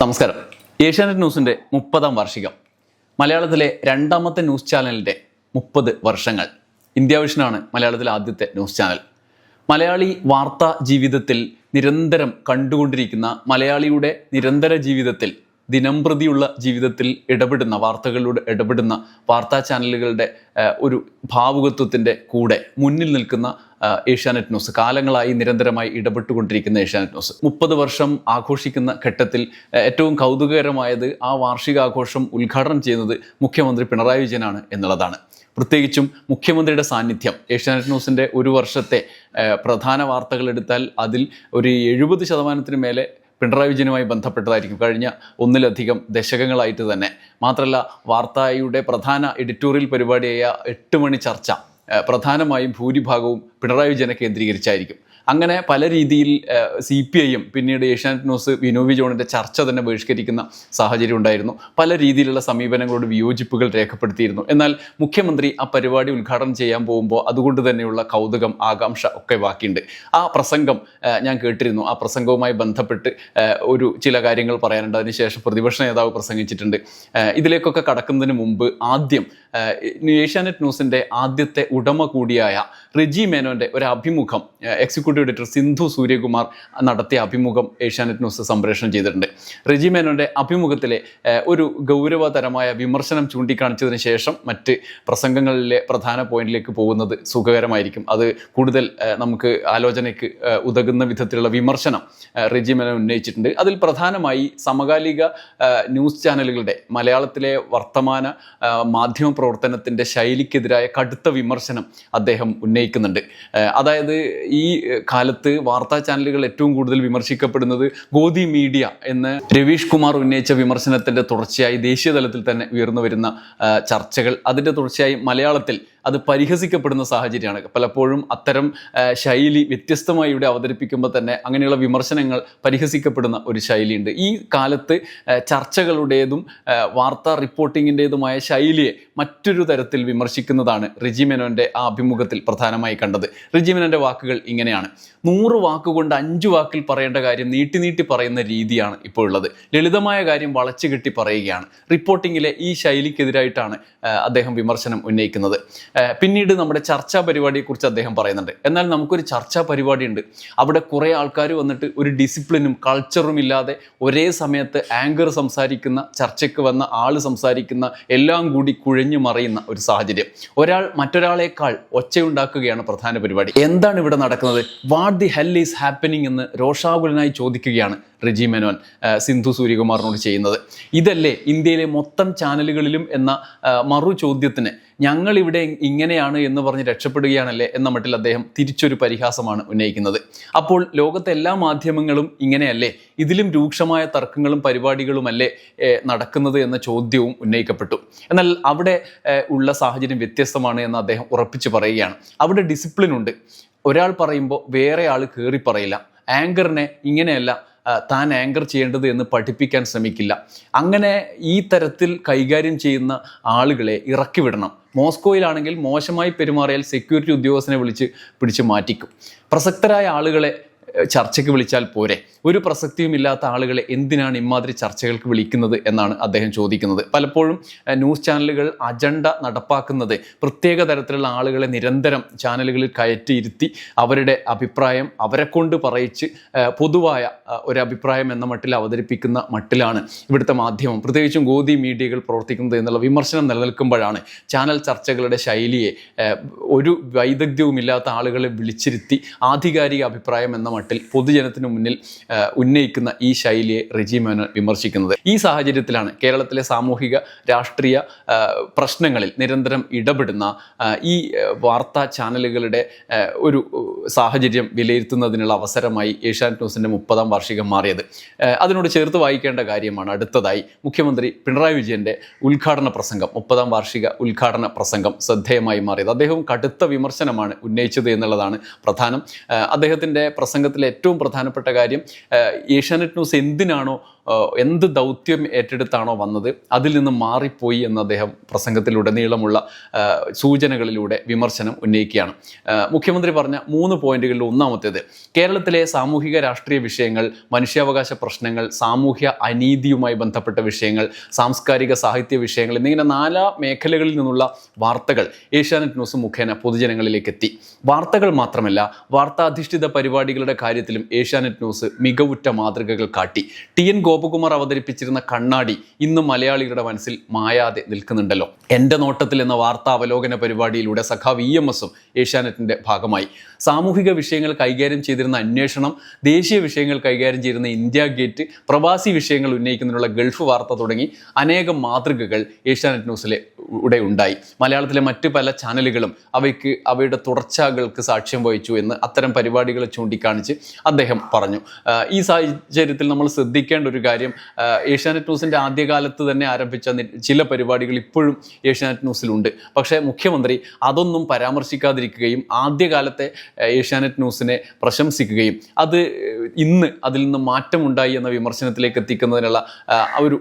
നമസ്കാരം. ഏഷ്യാനെറ്റ് ന്യൂസിന്റെ മുപ്പതാം വാർഷികം. മലയാളത്തിലെ രണ്ടാമത്തെ ന്യൂസ് ചാനലിന്റെ മുപ്പത് വർഷങ്ങൾ. ഇന്ത്യ വിഷനാണ് മലയാളത്തിലെ ആദ്യത്തെ ന്യൂസ് ചാനൽ. മലയാളി വാർത്താ ജീവിതത്തിൽ നിരന്തരം കണ്ടുകൊണ്ടിരിക്കുന്ന മലയാളിയുടെ നിരന്തര ജീവിതത്തിൽ ദിനംപ്രതിയുള്ള ജീവിതത്തിൽ ഇടപെടുന്ന വാർത്തകളിലൂടെ ഇടപെടുന്ന വാർത്താ ചാനലുകളുടെ ഒരു ഭാവുകത്വത്തിന്റെ കൂടെ മുന്നിൽ നിൽക്കുന്ന ഏഷ്യാനെറ്റ് ന്യൂസ് കാലങ്ങളായി നിരന്തരമായി ഇടപെട്ടുകൊണ്ടിരിക്കുന്ന ഏഷ്യാനെറ്റ് ന്യൂസ്. മുപ്പത് വർഷം ആഘോഷിക്കുന്ന ഘട്ടത്തിൽ ഏറ്റവും കൗതുകകരമായത് ആ വാർഷികാഘോഷം ഉദ്ഘാടനം ചെയ്യുന്നത് മുഖ്യമന്ത്രി പിണറായി വിജയനാണ് എന്നുള്ളതാണ്. പ്രത്യേകിച്ചും മുഖ്യമന്ത്രിയുടെ സാന്നിധ്യം. ഏഷ്യാനെറ്റ് ന്യൂസിന്റെ ഒരു വർഷത്തെ പ്രധാന വാർത്തകൾ എടുത്താൽ അതിൽ ഒരു എഴുപത് ശതമാനത്തിന് മേലെ പിണറായി വിജയനുമായി ബന്ധപ്പെട്ടതായിരിക്കും. കഴിഞ്ഞ ഒന്നിലധികം ദശകങ്ങളായിട്ട് തന്നെ. മാത്രമല്ല വാർത്തയുടെ പ്രധാന എഡിറ്റോറിയൽ പരിപാടിയായ എട്ട് മണി ചർച്ച പ്രധാനമായും ഭൂരിഭാഗവും പിണറായി വിജയനെ കേന്ദ്രീകരിച്ചായിരിക്കും. അങ്ങനെ പല രീതിയിൽ സി പി ഐയും പിന്നീട് ഏഷ്യാനെറ്റ് ന്യൂസ് വിനോവി ജോണിന്റെ ചർച്ച തന്നെ ബഹിഷ്കരിക്കുന്ന സാഹചര്യം ഉണ്ടായിരുന്നു. പല രീതിയിലുള്ള സമീപനങ്ങളോട് വിയോജിപ്പുകൾ രേഖപ്പെടുത്തിയിരുന്നു. എന്നാൽ മുഖ്യമന്ത്രി ആ പരിപാടി ഉദ്ഘാടനം ചെയ്യാൻ പോകുമ്പോൾ അതുകൊണ്ട് തന്നെയുള്ള കൗതുകം ആകാംക്ഷ ഒക്കെ ബാക്കിയുണ്ട്. ആ പ്രസംഗം ഞാൻ കേട്ടിരുന്നു. ആ പ്രസംഗവുമായി ബന്ധപ്പെട്ട് ഒരു ചില കാര്യങ്ങൾ പറയാനുണ്ട്. അതിനുശേഷം പ്രതിപക്ഷ നേതാവ് പ്രസംഗിച്ചിട്ടുണ്ട്. ഇതിലേക്കൊക്കെ കടക്കുന്നതിന് മുമ്പ് ആദ്യം ഏഷ്യാനെറ്റ് ന്യൂസിന്റെ ആദ്യത്തെ ഉടമ കൂടിയായ റിജി മേനോന്റെ ഒരു അഭിമുഖം ഏഹ് എക്സിക്യൂട്ടീവ് എഡിറ്റർ സിന്ധു സൂര്യകുമാർ നടത്തിയ അഭിമുഖം ഏഷ്യാനെറ്റ് ന്യൂസ് സംപ്രേഷണം ചെയ്തിട്ടുണ്ട്. റിജി മേനോന്റെ അഭിമുഖത്തിലെ ഒരു ഗൗരവതരമായ വിമർശനം ചൂണ്ടിക്കാണിച്ചതിന് ശേഷം മറ്റ് പ്രസംഗങ്ങളിലെ പ്രധാന പോയിന്റിലേക്ക് പോകുന്നത് സുഖകരമായിരിക്കും. അത് കൂടുതൽ നമുക്ക് ആലോചനയ്ക്ക് ഉതകുന്ന വിധത്തിലുള്ള വിമർശനം റിജി മേനോൻ ഉന്നയിച്ചിട്ടുണ്ട്. അതിൽ പ്രധാനമായി സമകാലിക ന്യൂസ് ചാനലുകളുടെ മലയാളത്തിലെ വർത്തമാന മാധ്യമ പ്രവർത്തനത്തിന്റെ ശൈലിക്കെതിരായ കടുത്ത വിമർശനം അദ്ദേഹം ഉന്നയിക്കുന്നുണ്ട്. അതായത് ഈ കാലത്ത് വാർത്താ ചാനലുകൾ ഏറ്റവും കൂടുതൽ വിമർശിക്കപ്പെടുന്നത് ഗോദി മീഡിയ എന്ന് രവീഷ് കുമാർ ഉന്നയിച്ച വിമർശനത്തിന്റെ തുടർച്ചയായി ദേശീയ തലത്തിൽ തന്നെ ഉയർന്നു വരുന്ന ചർച്ചകൾ. അതിന്റെ തുടർച്ചയായി മലയാളത്തിൽ അത് പരിഹസിക്കപ്പെടുന്ന സാഹചര്യമാണ്. പലപ്പോഴും അത്തരം ശൈലി വ്യത്യസ്തമായി ഇവിടെ അവതരിപ്പിക്കുമ്പോൾ തന്നെ അങ്ങനെയുള്ള വിമർശനങ്ങൾ പരിഹസിക്കപ്പെടുന്ന ഒരു ശൈലിയുണ്ട്. ഈ കാലത്ത് ചർച്ചകളുടേതും വാർത്താ റിപ്പോർട്ടിങ്ങിന്റെതുമായ ശൈലിയെ മറ്റൊരു തരത്തിൽ വിമർശിക്കുന്നതാണ് റിജി മെനോന്റെ ആ അഭിമുഖത്തിൽ പ്രധാനമായി കണ്ടത്. റിജി മെനോന്റെ വാക്കുകൾ ഇങ്ങനെയാണ്. നൂറ് വാക്കുകൊണ്ട് അഞ്ച് വാക്കിൽ പറയേണ്ട കാര്യം നീട്ടി നീട്ടി പറയുന്ന രീതിയാണ് ഇപ്പോൾ ഉള്ളത്. ലളിതമായ കാര്യം വളച്ചു കെട്ടി പറയുകയാണ്. റിപ്പോർട്ടിങ്ങിലെ ഈ ശൈലിക്കെതിരായിട്ടാണ് അദ്ദേഹം വിമർശനം ഉന്നയിക്കുന്നത്. പിന്നീട് നമ്മുടെ ചർച്ചാ പരിപാടിയെക്കുറിച്ച് അദ്ദേഹം പറയുന്നുണ്ട്. എന്നാൽ നമുക്കൊരു ചർച്ചാ പരിപാടി ഉണ്ട് അവിടെ കുറേ ആൾക്കാർ വന്നിട്ട് ഒരു ഡിസിപ്ലിനും കൾച്ചറും ഇല്ലാതെ ഒരേ സമയത്ത് ആങ്കർ സംസാരിക്കുന്ന ചർച്ചയ്ക്ക് വന്ന ആൾ സംസാരിക്കുന്ന എല്ലാം കൂടി കുഴഞ്ഞു മറിയുന്ന ഒരു സാഹചര്യം. ഒരാൾ മറ്റൊരാളേക്കാൾ ഒച്ചയുണ്ടാക്കുകയാണ് പ്രധാന പരിപാടി. എന്താണ് ഇവിടെ നടക്കുന്നത്? What the hell is happening എന്ന് രോഷാകുലനായി ചോദിക്കുകയാണ് റിജി മെനോൻ സിന്ധു സൂര്യകുമാറിനോട് ചെയ്യുന്നത്. ഇതല്ലേ ഇന്ത്യയിലെ മൊത്തം ചാനലുകളിലും എന്ന മറു ചോദ്യത്തിന് ഞങ്ങൾ ഇവിടെ ഇങ്ങനെയാണ് എന്ന് പറഞ്ഞ് രക്ഷപ്പെടുകയാണല്ലേ എന്ന മട്ടിൽ അദ്ദേഹം തിരിച്ചൊരു പരിഹാസമാണ് ഉന്നയിക്കുന്നത്. അപ്പോൾ ലോകത്തെ എല്ലാ മാധ്യമങ്ങളും ഇങ്ങനെയല്ലേ? ഇതിലും രൂക്ഷമായ തർക്കങ്ങളും പരിപാടികളുമല്ലേ നടക്കുന്നത് എന്ന ചോദ്യവും ഉന്നയിക്കപ്പെട്ടു. എന്നാൽ അവിടെ ഉള്ള സാഹചര്യം വ്യത്യസ്തമാണ് എന്ന് അദ്ദേഹം ഉറപ്പിച്ചു പറയുകയാണ്. അവിടെ ഡിസിപ്ലിൻ ഉണ്ട്. ഒരാൾ പറയുമ്പോൾ വേറെ ആൾ കയറി പറയില്ല. ആങ്കറിനെ ഇങ്ങനെയല്ല താൻ ആങ്കർ ചെയ്യേണ്ടത് എന്ന് പഠിപ്പിക്കാൻ ശ്രമിക്കില്ല. അങ്ങനെ ഈ തരത്തിൽ കൈകാര്യം ചെയ്യുന്ന ആളുകളെ ഇറക്കി വിടണം. മോസ്കോയിലാണെങ്കിൽ മോശമായി പെരുമാറിയാൽ സെക്യൂരിറ്റി ഉദ്യോഗസ്ഥനെ വിളിച്ച് പിടിച്ച് മാറ്റിക്കും. പ്രസക്തരായ ആളുകളെ ചർച്ചയ്ക്ക് വിളിച്ചാൽ പോരെ. ഒരു പ്രസക്തിയും ഇല്ലാത്ത ആളുകളെ എന്തിനാണ് ഇമാതിരി ചർച്ചകൾക്ക് വിളിക്കുന്നത് എന്നാണ് അദ്ദേഹം ചോദിക്കുന്നത്. പലപ്പോഴും ന്യൂസ് ചാനലുകൾ അജണ്ട നടപ്പാക്കുന്നത് പ്രത്യേക തരത്തിലുള്ള ആളുകളെ നിരന്തരം ചാനലുകളിൽ കയറ്റിയിരുത്തി അവരുടെ അഭിപ്രായം അവരെ കൊണ്ട് പറയിച്ച് പൊതുവായ ഒരു അഭിപ്രായം എന്ന മട്ടിൽ അവതരിപ്പിക്കുന്ന മട്ടിലാണ് ഇവിടുത്തെ മാധ്യമം. പ്രത്യേകിച്ചും ഗോദി മീഡിയകൾ പ്രവർത്തിക്കുന്നത് എന്നുള്ള വിമർശനം നിലനിൽക്കുമ്പോഴാണ് ചാനൽ ചർച്ചകളുടെ ശൈലിയെ ഒരു ഒരു വൈദഗ്ധ്യവുമില്ലാത്ത ആളുകളെ വിളിച്ചിരുത്തി ആധികാരിക അഭിപ്രായം എന്ന മട്ടിൽ പൊതുജനത്തിന് മുന്നിൽ ഉന്നയിക്കുന്ന ഈ ശൈലിയെ റിജി മേനോൻ വിമർശിക്കുന്നത്. ഈ സാഹചര്യത്തിലാണ് കേരളത്തിലെ സാമൂഹിക രാഷ്ട്രീയ പ്രശ്നങ്ങളിൽ നിരന്തരം ഇടപെടുന്ന ഈ വാർത്താ ചാനലുകളുടെ ഒരു സാഹചര്യം വിലയിരുത്തുന്നതിനുള്ള അവസരമായി ഏഷ്യാനെറ്റ് ന്യൂസിന്റെ മുപ്പതാം വാർഷികം മാറിയത്. അതിനോട് ചേർത്ത് വായിക്കേണ്ട കാര്യമാണ് അടുത്തതായി മുഖ്യമന്ത്രി പിണറായി വിജയന്റെ ഉദ്ഘാടന പ്രസംഗം മുപ്പതാം വാർഷിക ഉദ്ഘാടന പ്രസംഗം ശ്രദ്ധേയമായി മാറിയത്. അദ്ദേഹം കടുത്ത വിമർശനമാണ് ഉന്നയിച്ചത് എന്നുള്ളതാണ് പ്രധാനം. അദ്ദേഹത്തിന്റെ അദ്ദേഹത്തിന്റെ പ്രസംഗത്തിലെ ഏറ്റവും പ്രധാനപ്പെട്ട കാര്യം ഏഷ്യാനെറ്റ് ന്യൂസ് എന്തിനാണോ എന്ത് ദൗത്യം ഏറ്റെടുത്താണോ വന്നത് അതിൽ നിന്ന് മാറിപ്പോയി എന്ന് അദ്ദേഹം പ്രസംഗത്തിലുടനീളമുള്ള സൂചനകളിലൂടെ വിമർശനം ഉന്നയിക്കുകയാണ്. മുഖ്യമന്ത്രി പറഞ്ഞ മൂന്ന് പോയിന്റുകളിൽ ഒന്നാമത്തേത് കേരളത്തിലെ സാമൂഹിക രാഷ്ട്രീയ വിഷയങ്ങൾ മനുഷ്യാവകാശ പ്രശ്നങ്ങൾ സാമൂഹ്യ അനീതിയുമായി ബന്ധപ്പെട്ട വിഷയങ്ങൾ സാംസ്കാരിക സാഹിത്യ വിഷയങ്ങൾ എന്നിങ്ങനെ നാലാ മേഖലകളിൽ നിന്നുള്ള വാർത്തകൾ ഏഷ്യാനെറ്റ് ന്യൂസ് മുഖേന പൊതുജനങ്ങളിലേക്ക് എത്തി. വാർത്തകൾ മാത്രമല്ല വാർത്താധിഷ്ഠിത പരിപാടികളുടെ കാര്യത്തിലും ഏഷ്യാനെറ്റ് ന്യൂസ് മികവുറ്റ മാതൃകകൾ കാട്ടി. ടി എൻ ഗോപകുമാർ അവതരിപ്പിച്ചിരുന്ന കണ്ണാടി ഇന്ന് മലയാളികളുടെ മനസ്സിൽ മായാതെ നിൽക്കുന്നുണ്ടല്ലോ. എന്റെ നോട്ടത്തിൽ എന്ന വാർത്താ അവലോകന പരിപാടിയിലൂടെ സഖാവ് ഇ എം എസും ഏഷ്യാനെറ്റിന്റെ ഭാഗമായി. സാമൂഹിക വിഷയങ്ങൾ കൈകാര്യം ചെയ്തിരുന്ന അന്വേഷണം ദേശീയ വിഷയങ്ങൾ കൈകാര്യം ചെയ്തിരുന്ന ഇന്ത്യ ഗേറ്റ് പ്രവാസി വിഷയങ്ങൾ ഉന്നയിക്കുന്നതിനുള്ള ഗൾഫ് വാർത്ത തുടങ്ങി അനേകം മാതൃകകൾ ഏഷ്യാനെറ്റ് ന്യൂസിലെ ഇവിടെ ഉണ്ടായി. മലയാളത്തിലെ മറ്റു പല ചാനലുകളും അവയ്ക്ക് അവയുടെ തുടർച്ചകൾക്ക് സാക്ഷ്യം വഹിച്ചു എന്ന് അത്തരം പരിപാടികൾ ചൂണ്ടിക്കാണിച്ച് അദ്ദേഹം പറഞ്ഞു. ഈ സാഹചര്യത്തിൽ നമ്മൾ ശ്രദ്ധിക്കേണ്ട ഒരു കാര്യം ഏഷ്യാനെറ്റ് ന്യൂസിന്റെ ആദ്യകാലത്ത് തന്നെ ആരംഭിച്ച ചില പരിപാടികൾ ഇപ്പോഴും ഏഷ്യാനെറ്റ് ന്യൂസിലുണ്ട്. പക്ഷേ മുഖ്യമന്ത്രി അതൊന്നും പരാമർശിക്കാതിരിക്കുകയും ആദ്യകാലത്തെ ഏഷ്യാനെറ്റ് ന്യൂസിനെ പ്രശംസിക്കുകയും അത് ഇന്ന് അതിൽ നിന്ന് മാറ്റമുണ്ടായി എന്ന വിമർശനത്തിലേക്ക് എത്തിക്കുന്നതിനുള്ള ഒരു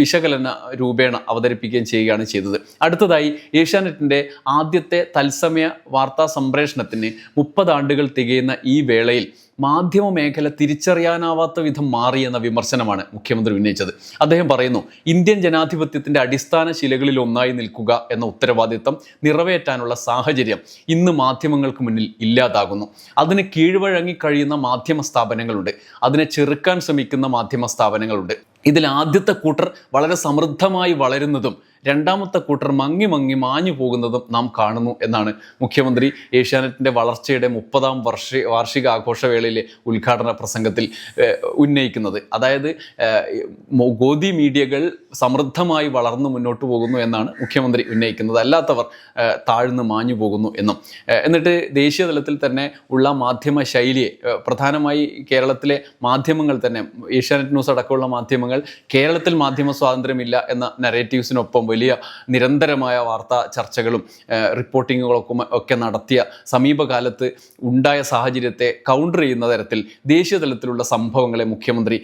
വിശകലന രൂപേണ അവതരിപ്പിക്കുകയും ചെയ്യുകയാണ് ചെയ്തത്. അടുത്തതായി ഏഷ്യാനെറ്റിന്റെ ആദ്യത്തെ തത്സമയ വാർത്താ സംപ്രേഷണത്തിന് മുപ്പത് ആണ്ടുകൾ തികയുന്ന ഈ വേളയിൽ മാധ്യമ മേഖല തിരിച്ചറിയാനാവാത്ത വിധം മാറി എന്ന വിമർശനമാണ് മുഖ്യമന്ത്രി ഉന്നയിച്ചത്. അദ്ദേഹം പറയുന്നു ഇന്ത്യൻ ജനാധിപത്യത്തിന്റെ അടിസ്ഥാന ശിലകളിൽ ഒന്നായി നിൽക്കുക എന്ന ഉത്തരവാദിത്തം നിറവേറ്റാനുള്ള സാഹചര്യം ഇന്ന് മാധ്യമങ്ങൾക്ക് മുന്നിൽ ഇല്ലാതാകുന്നു. അതിന് കീഴ്വഴങ്ങി കഴിയുന്ന മാധ്യമ സ്ഥാപനങ്ങളുണ്ട്. അതിനെ ചെറുക്കാൻ ശ്രമിക്കുന്ന മാധ്യമ സ്ഥാപനങ്ങളുണ്ട്. ഇതിൽ ആദ്യത്തെ കൂട്ടർ വളരെ സമൃദ്ധമായി വളരുന്നതും രണ്ടാമത്തെ കൂട്ടർ മങ്ങി മങ്ങി മാഞ്ഞു പോകുന്നതും നാം കാണുന്നു എന്നാണ് മുഖ്യമന്ത്രി ഏഷ്യാനെറ്റിന്റെ വളർച്ചയുടെ മുപ്പതാം വർഷ വാർഷിക ആഘോഷവേളയിലെ ഉദ്ഘാടന പ്രസംഗത്തിൽ ഉന്നയിക്കുന്നത്. അതായത് ഗോതി മീഡിയകൾ സമൃദ്ധമായി വളർന്നു മുന്നോട്ട് പോകുന്നു എന്നാണ് മുഖ്യമന്ത്രി ഉന്നയിക്കുന്നത്. അല്ലാത്തവർ താഴ്ന്നു മാഞ്ഞു പോകുന്നു എന്നും. എന്നിട്ട് ദേശീയ തലത്തിൽ തന്നെ ഉള്ള മാധ്യമ ശൈലിയെ പ്രധാനമായി കേരളത്തിലെ മാധ്യമങ്ങൾ തന്നെ ഏഷ്യാനെറ്റ് ന്യൂസ് അടക്കമുള്ള മാധ്യമങ്ങൾ കേരളത്തിൽ മാധ്യമ സ്വാതന്ത്ര്യമില്ല എന്ന നരേറ്റീവ്സിനൊപ്പം വലിയ നിരന്തരമായ വാർത്താ ചർച്ചകളും റിപ്പോർട്ടിങ്ങുകളൊക്കെ ഒക്കെ നടത്തിയ സമീപകാലത്ത് ഉണ്ടായ സാഹചര്യത്തെ കൗണ്ടർ ചെയ്യുന്ന തരത്തിൽ ദേശീയ തലത്തിലുള്ള സംഭവങ്ങളെ മുഖ്യമന്ത്രി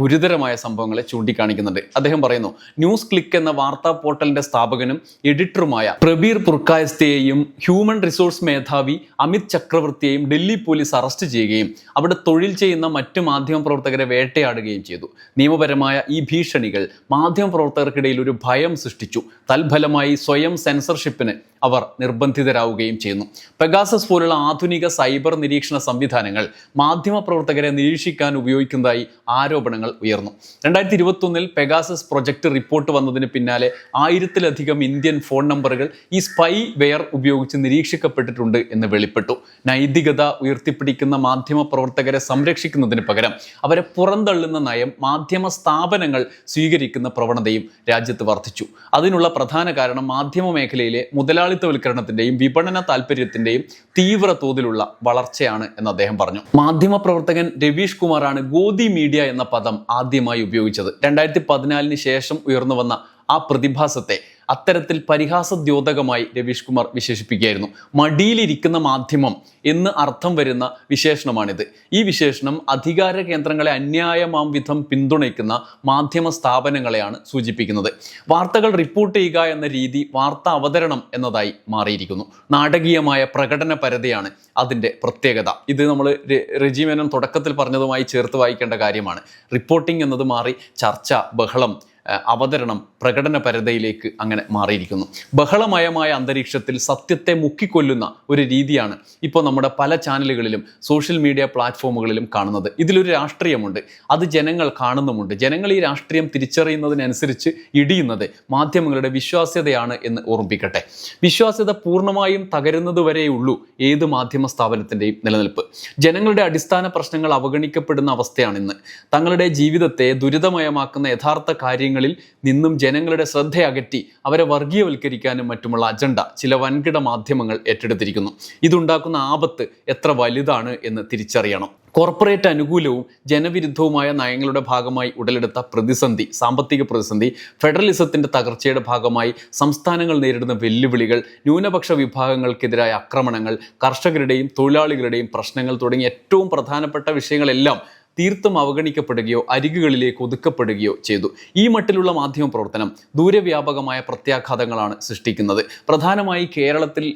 ഗുരുതരമായ സംഭവങ്ങളെ ചൂണ്ടിക്കാണിക്കുന്നുണ്ട്. അദ്ദേഹം പറയുന്നു ന്യൂസ് ക്ലിക്ക് എന്ന വാർത്താ പോർട്ടലിന്റെ സ്ഥാപകനും എഡിറ്ററുമായ പ്രബീർ പുർക്കായസ്തയെയും ഹ്യൂമൻ റിസോഴ്സ് മേധാവി അമിത് ചക്രവർത്തിയെയും ഡൽഹി പോലീസ് അറസ്റ്റ് ചെയ്യുകയും അവിടെ തൊഴിൽ ചെയ്യുന്ന മറ്റ് മാധ്യമപ്രവർത്തകരെ വേട്ടയാടുകയും ചെയ്തു. നിയമപരമായ ഈ ഭീഷണികൾ മാധ്യമ പ്രവർത്തകർക്കിടയിൽ ഒരു ഭയം സൃഷ്ടിച്ചു. തൽഫലമായി സ്വയം സെൻസർഷിപ്പിന് അവർ നിർബന്ധിതരാവുകയും ചെയ്യുന്നു. പെഗാസസ് പോലുള്ള ആധുനിക സൈബർ നിരീക്ഷണ സംവിധാനങ്ങൾ മാധ്യമപ്രവർത്തകരെ നിരീക്ഷിക്കാൻ ഉപയോഗിക്കുന്നതായി ആരോപണങ്ങൾ ഉയർന്നു. രണ്ടായിരത്തി ഇരുപത്തൊന്നിൽ പെഗാസസ് പ്രൊജക്ട് റിപ്പോർട്ട് വന്നതിന് പിന്നാലെ ആയിരത്തിലധികം ഇന്ത്യൻ ഫോൺ നമ്പറുകൾ ഈ സ്പൈ വെയർ ഉപയോഗിച്ച് നിരീക്ഷിക്കപ്പെട്ടിട്ടുണ്ട് എന്ന് വെളിപ്പെട്ടു. നൈതികത ഉയർത്തിപ്പിടിക്കുന്ന മാധ്യമ പ്രവർത്തകരെ സംരക്ഷിക്കുന്നതിന് പകരം അവരെ പുറന്തള്ളുന്ന നയം മാധ്യമ സ്ഥാപനങ്ങൾ സ്വീകരിക്കുന്ന പ്രവണതയും രാജ്യത്ത് വർദ്ധിച്ചു. അതിനുള്ള പ്രധാന കാരണം മാധ്യമ മേഖലയിലെ മുതലാളിത്തവൽക്കരണത്തിന്റെയും വിപണന താല്പര്യത്തിന്റെയും തീവ്ര തോതിലുള്ള വളർച്ചയാണ് എന്ന് അദ്ദേഹം പറഞ്ഞു. മാധ്യമ പ്രവർത്തകൻ രവീഷ് കുമാറാണ് ഗോദി മീഡിയ എന്ന പദം ആദ്യമായി ഉപയോഗിച്ചത്. രണ്ടായിരത്തി പതിനാലിന് ശേഷം ഉയർന്നു വന്ന ആ പ്രതിഭാസത്തെ അത്തരത്തിൽ പരിഹാസദ്യോതകമായി രവീഷ് കുമാർ വിശേഷിപ്പിക്കുകയായിരുന്നു. മടിയിലിരിക്കുന്ന മാധ്യമം എന്ന് അർത്ഥം വരുന്ന വിശേഷണമാണിത്. ഈ വിശേഷണം അധികാര കേന്ദ്രങ്ങളെ അന്യായമാം വിധം പിന്തുണയ്ക്കുന്ന മാധ്യമ സ്ഥാപനങ്ങളെയാണ് സൂചിപ്പിക്കുന്നത്. വാർത്തകൾ റിപ്പോർട്ട് ചെയ്യുക എന്ന രീതി വാർത്ത അവതരണം എന്നതായി മാറിയിരിക്കുന്നു. നാടകീയമായ പ്രകടന പരതയാണ് അതിന്റെ പ്രത്യേകത. ഇത് നമ്മൾ റെജിമേനം തുടക്കത്തിൽ പറഞ്ഞതുമായി ചേർത്ത് വായിക്കേണ്ട കാര്യമാണ്. റിപ്പോർട്ടിംഗ് എന്നത് മാറി ചർച്ച ബഹളം അവതരണം പ്രകടന പരതയിലേക്ക് അങ്ങനെ മാറിയിരിക്കുന്നു. ബഹളമയമായ അന്തരീക്ഷത്തിൽ സത്യത്തെ മുക്കിക്കൊല്ലുന്ന ഒരു രീതിയാണ് ഇപ്പോൾ നമ്മുടെ പല ചാനലുകളിലും സോഷ്യൽ മീഡിയ പ്ലാറ്റ്ഫോമുകളിലും കാണുന്നത്. ഇതിലൊരു രാഷ്ട്രീയമുണ്ട്. അത് ജനങ്ങൾ കാണുന്നുമുണ്ട്. ജനങ്ങൾ ഈ രാഷ്ട്രീയം തിരിച്ചറിയുന്നതിനനുസരിച്ച് ഇടിയുന്നത് മാധ്യമങ്ങളുടെ വിശ്വാസ്യതയാണ് എന്ന് ഓർമ്മിപ്പിക്കട്ടെ. വിശ്വാസ്യത പൂർണമായും തകരുന്നത് ഉള്ളൂ ഏത് മാധ്യമ സ്ഥാപനത്തിന്റെയും നിലനിൽപ്പ്. ജനങ്ങളുടെ അടിസ്ഥാന പ്രശ്നങ്ങൾ അവഗണിക്കപ്പെടുന്ന അവസ്ഥയാണിന്ന്. തങ്ങളുടെ ജീവിതത്തെ ദുരിതമയമാക്കുന്ന യഥാർത്ഥ കാര്യങ്ങളിൽ നിന്നും ജനങ്ങളുടെ ശ്രദ്ധ അകറ്റി അവരെ വർഗീയവൽക്കരിക്കാനും മറ്റുമുള്ള അജണ്ട ചില വൻകിട മാധ്യമങ്ങൾ ഏറ്റെടുത്തിരിക്കുന്നു. ഇതുണ്ടാക്കുന്ന ആപത്ത് എത്ര വലുതാണ് എന്ന് തിരിച്ചറിയണം. കോർപ്പറേറ്റ് അനുകൂലവും ജനവിരുദ്ധവുമായ നയങ്ങളുടെ ഭാഗമായി ഉടലെടുത്ത പ്രതിസന്ധി സാമ്പത്തിക പ്രതിസന്ധി ഫെഡറലിസത്തിന്റെ തകർച്ചയുടെ ഭാഗമായി സംസ്ഥാനങ്ങൾ നേരിടുന്ന വെല്ലുവിളികൾ ന്യൂനപക്ഷ വിഭാഗങ്ങൾക്കെതിരായ ആക്രമണങ്ങൾ കർഷകരുടെയും തൊഴിലാളികളുടെയും പ്രശ്നങ്ങൾ തുടങ്ങിയ ഏറ്റവും പ്രധാനപ്പെട്ട വിഷയങ്ങളെല്ലാം തീർത്തും അവഗണിക്കപ്പെടുകയോ അരികുകളിലേക്ക് ഒതുക്കപ്പെടുകയോ ചെയ്തു. ഈ മട്ടിലുള്ള മാധ്യമ പ്രവർത്തനം ദൂരവ്യാപകമായ പ്രത്യാഘാതങ്ങളാണ് സൃഷ്ടിക്കുന്നത്. പ്രധാനമായി കേരളത്തിൽ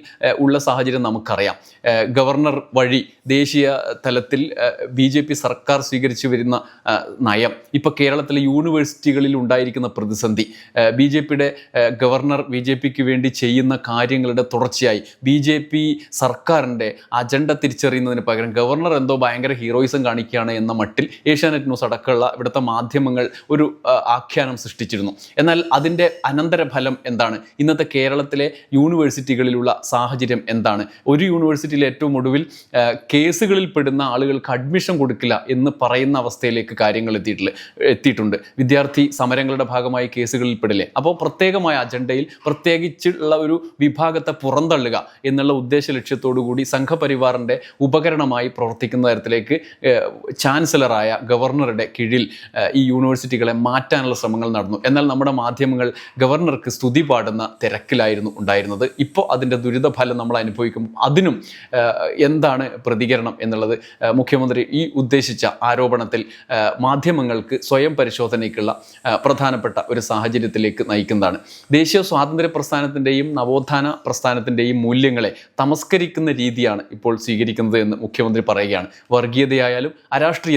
ഉള്ള സാഹചര്യം നമുക്കറിയാം. ഗവർണർ വഴി ദേശീയ തലത്തിൽ ബി ജെ പി സർക്കാർ സ്വീകരിച്ചു വരുന്ന നയം ഇപ്പോൾ കേരളത്തിലെ യൂണിവേഴ്സിറ്റികളിൽ ഉണ്ടായിരിക്കുന്ന പ്രതിസന്ധി ബി ജെ പിയുടെ ഗവർണർ ബി ജെ പിക്ക് വേണ്ടി ചെയ്യുന്ന കാര്യങ്ങളുടെ തുടർച്ചയായി ബി ജെ പി സർക്കാരിന്റെ അജണ്ട തിരിച്ചറിയുന്നതിന് പകരം ഗവർണർ എന്തോ ഭയങ്കര ഹീറോയിസം കാണിക്കുകയാണ് എന്ന മട്ടിൽ ഏഷ്യാനെറ്റ് ന്യൂസ് അടക്കമുള്ള ഇവിടുത്തെ മാധ്യമങ്ങൾ ഒരു ആഖ്യാനം സൃഷ്ടിച്ചിരുന്നു. എന്നാൽ അതിന്റെ അനന്തരഫലം എന്താണ്? ഇന്നത്തെ കേരളത്തിലെ യൂണിവേഴ്സിറ്റികളിലുള്ള സാഹചര്യം എന്താണ്? ഒരു യൂണിവേഴ്സിറ്റിയിൽ ഏറ്റവും ഒടുവിൽ കേസുകളിൽ പെടുന്ന ആളുകൾക്ക് അഡ്മിഷൻ കൊടുക്കില്ല എന്ന് പറയുന്ന അവസ്ഥയിലേക്ക് കാര്യങ്ങൾ എത്തിയിട്ടില്ല എത്തിയിട്ടുണ്ട്. വിദ്യാർത്ഥി സമരങ്ങളുടെ ഭാഗമായി കേസുകളിൽ പെടില്ലേ? അപ്പോൾ പ്രത്യേകമായ അജണ്ടയിൽ പ്രത്യേകിച്ചുള്ള ഒരു വിഭാഗത്തെ പുറന്തള്ളുക എന്നുള്ള ഉദ്ദേശ ലക്ഷ്യത്തോടു കൂടി സംഘപരിവാറിന്റെ ഉപകരണമായി പ്രവർത്തിക്കുന്ന തരത്തിലേക്ക് ഏഹ്, ചാൻസലറായ ഗവർണറുടെ കീഴിൽ ഈ യൂണിവേഴ്സിറ്റികളെ മാറ്റാനുള്ള ശ്രമങ്ങൾ നടന്നു. എന്നാൽ നമ്മുടെ മാധ്യമങ്ങൾ ഗവർണർക്ക് സ്തുതി പാടുന്ന തിരക്കിലായിരുന്നു ഉണ്ടായിരുന്നത്. ഇപ്പോൾ അതിന്റെ ദുരിതഫലം നമ്മൾ അനുഭവിക്കും. അതിനും എന്താണ് പ്രതികരണം എന്നുള്ളത് മുഖ്യമന്ത്രി ഈ ഉദ്ദേശിച്ച ആരോപണത്തിൽ മാധ്യമങ്ങൾക്ക് സ്വയം പരിശോധനയ്ക്കുള്ള പ്രധാനപ്പെട്ട ഒരു സാഹചര്യത്തിലേക്ക് നയിക്കുന്നതാണ്. ദേശീയ സ്വാതന്ത്ര്യ പ്രസ്ഥാനത്തിന്റെയും നവോത്ഥാന പ്രസ്ഥാനത്തിന്റെയും മൂല്യങ്ങളെ തമസ്കരിക്കുന്ന രീതിയാണ് ഇപ്പോൾ സ്വീകരിക്കുന്നത് എന്ന് മുഖ്യമന്ത്രി പറയുകയാണ്. വർഗീയതയായാലും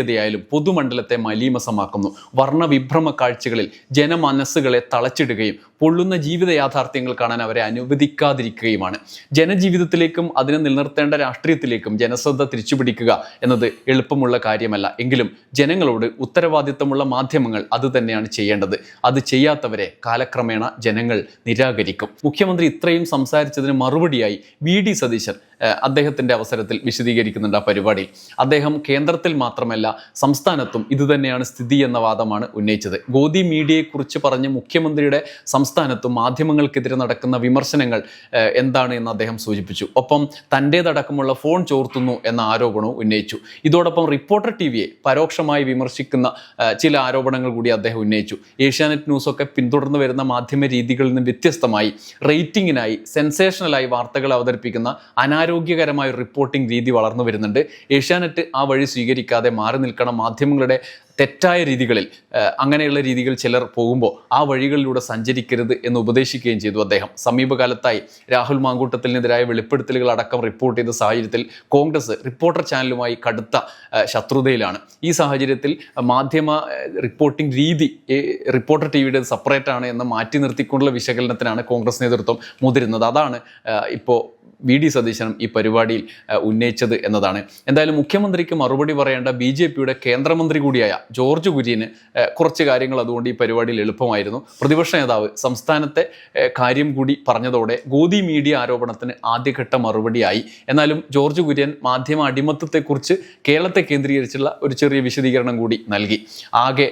അരാഷ്ട്രീയതയായാലും പൊതുമണ്ഡലത്തെ മലീമസമാക്കുന്നു. വർണവിഭ്രമ കാഴ്ചകളിൽ ജനമനസ്സുകളെ തളച്ചിടുകയും പൊള്ളുന്ന ജീവിത യാഥാർത്ഥ്യങ്ങൾ കാണാൻ അവരെ അനുവദിക്കാതിരിക്കുകയുമാണ്. ജനജീവിതത്തിലേക്കും അതിനെ നിലനിർത്തേണ്ട രാഷ്ട്രീയത്തിലേക്കും ജനശ്രദ്ധ തിരിച്ചുപിടിക്കുക എന്നത് എളുപ്പമുള്ള കാര്യമല്ല. എങ്കിലും ജനങ്ങളോട് ഉത്തരവാദിത്തമുള്ള മാധ്യമങ്ങൾ അത് തന്നെയാണ് ചെയ്യേണ്ടത്. അത് ചെയ്യാത്തവരെ കാലക്രമേണ ജനങ്ങൾ നിരാകരിക്കും. മുഖ്യമന്ത്രി ഇത്രയും സംസാരിച്ചതിന് മറുപടിയായി വി. ഡി. സതീശൻ ഏഹ്, അദ്ദേഹത്തിന്റെ അവസരത്തിൽ വിശദീകരിക്കുന്നുണ്ട് ആ പരിപാടിയിൽ അദ്ദേഹം കേന്ദ്രത്തിൽ മാത്രമല്ല സംസ്ഥാനത്തും ഇതുതന്നെയാണ് സ്ഥിതി എന്ന വാദമാണ് ഉന്നയിച്ചത്. ഗോദി മീഡിയയെക്കുറിച്ച് പറഞ്ഞ് മുഖ്യമന്ത്രിയുടെ സംസ്ഥാനത്തും മാധ്യമങ്ങൾക്കെതിരെ നടക്കുന്ന വിമർശനങ്ങൾ എന്താണ് എന്ന് അദ്ദേഹം സൂചിപ്പിച്ചു. ഒപ്പം തന്റേതടക്കമുള്ള ഫോൺ ചോർത്തുന്നു എന്ന ആരോപണവും ഉന്നയിച്ചു. ഇതോടൊപ്പം റിപ്പോർട്ടർ ടി വിയെ പരോക്ഷമായി വിമർശിക്കുന്ന ചില ആരോപണങ്ങൾ കൂടി അദ്ദേഹം ഉന്നയിച്ചു. ഏഷ്യാനെറ്റ് ന്യൂസൊക്കെ പിന്തുടർന്ന് വരുന്ന മാധ്യമ രീതികളിൽ നിന്ന് വ്യത്യസ്തമായി റേറ്റിംഗിനായി സെൻസേഷണലായി വാർത്തകൾ അവതരിപ്പിക്കുന്ന അനാരോഗ്യകരമായ ഒരു റിപ്പോർട്ടിംഗ് രീതി വളർന്നു വരുന്നുണ്ട്. ഏഷ്യാനെറ്റ് ആ വഴി സ്വീകരിക്കാതെ മാറി നിൽക്കണം മാധ്യമങ്ങളുടെ തെറ്റായ രീതികളിൽ അങ്ങനെയുള്ള രീതികൾ ചിലർ പോകുമ്പോൾ ആ വഴികളിലൂടെ സഞ്ചരിക്കരുത് എന്ന് ഉപദേശിക്കുകയും ചെയ്തു അദ്ദേഹം. സമീപകാലത്തായി രാഹുൽ മാങ്കൂട്ടത്തിനെതിരായ വെളിപ്പെടുത്തലുകൾ അടക്കം റിപ്പോർട്ട് ചെയ്ത സാഹചര്യത്തിൽ കോൺഗ്രസ് റിപ്പോർട്ടർ ചാനലുമായി കടുത്ത ശത്രുതയിലാണ്. ഈ സാഹചര്യത്തിൽ മാധ്യമ റിപ്പോർട്ടിംഗ് രീതി റിപ്പോർട്ടർ ടി വിയുടെ സെപ്പറേറ്റ് ആണ് എന്ന് മാറ്റി നിർത്തിക്കൊണ്ടുള്ള വിശകലനത്തിനാണ് കോൺഗ്രസ് നേതൃത്വം മുതിരുന്നത്. അതാണ് ഇപ്പോൾ വി ഡി സതീശനും ഈ പരിപാടിയിൽ ഉന്നയിച്ചത് എന്നതാണ്. എന്തായാലും മുഖ്യമന്ത്രിക്ക് മറുപടി പറയേണ്ട ബി ജെ പിയുടെ കേന്ദ്രമന്ത്രി കൂടിയായ ജോർജ് കുര്യന് കുറച്ച് കാര്യങ്ങൾ അതുകൊണ്ട് ഈ പരിപാടിയിൽ എളുപ്പമായിരുന്നു. പ്രതിപക്ഷ നേതാവ് സംസ്ഥാനത്തെ കാര്യം കൂടി പറഞ്ഞതോടെ ഗോദി മീഡിയ ആരോപണത്തിന് ആദ്യഘട്ട മറുപടിയായി. എന്നാലും ജോർജ് കുര്യൻ മാധ്യമ അടിമത്തത്തെക്കുറിച്ച് കേരളത്തെ കേന്ദ്രീകരിച്ചുള്ള ഒരു ചെറിയ വിശദീകരണം കൂടി നൽകി. ആകെ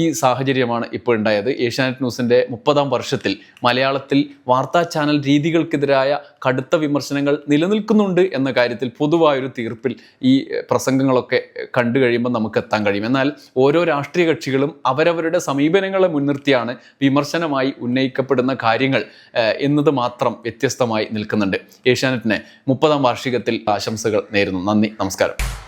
ഈ സാഹചര്യമാണ് ഇപ്പോൾ ഉണ്ടായത്. ഏഷ്യാനെറ്റ് ന്യൂസിന്റെ മുപ്പതാം വർഷത്തിൽ മലയാളത്തിൽ വാർത്താ ചാനൽ രീതികൾക്കെതിരായ കടുത്ത വിമർശനങ്ങൾ നിലനിൽക്കുന്നുണ്ട് എന്ന കാര്യത്തിൽ പൊതുവായൊരു തീർപ്പിൽ ഈ പ്രസംഗങ്ങളൊക്കെ കണ്ടു കഴിയുമ്പോൾ നമുക്ക് എത്താൻ കഴിയും. എന്നാൽ ഓരോ രാഷ്ട്രീയ കക്ഷികളും അവരവരുടെ സമീപനങ്ങളെ മുൻനിർത്തിയാണ് വിമർശനമായി ഉന്നയിക്കപ്പെടുന്ന കാര്യങ്ങൾ എന്നത് മാത്രം വ്യത്യസ്തമായി നിൽക്കുന്നുണ്ട്. ഏഷ്യാനെറ്റിന് മുപ്പതാം വാർഷികത്തിൽ ആശംസകൾ നേരുന്നു. നന്ദി നമസ്കാരം.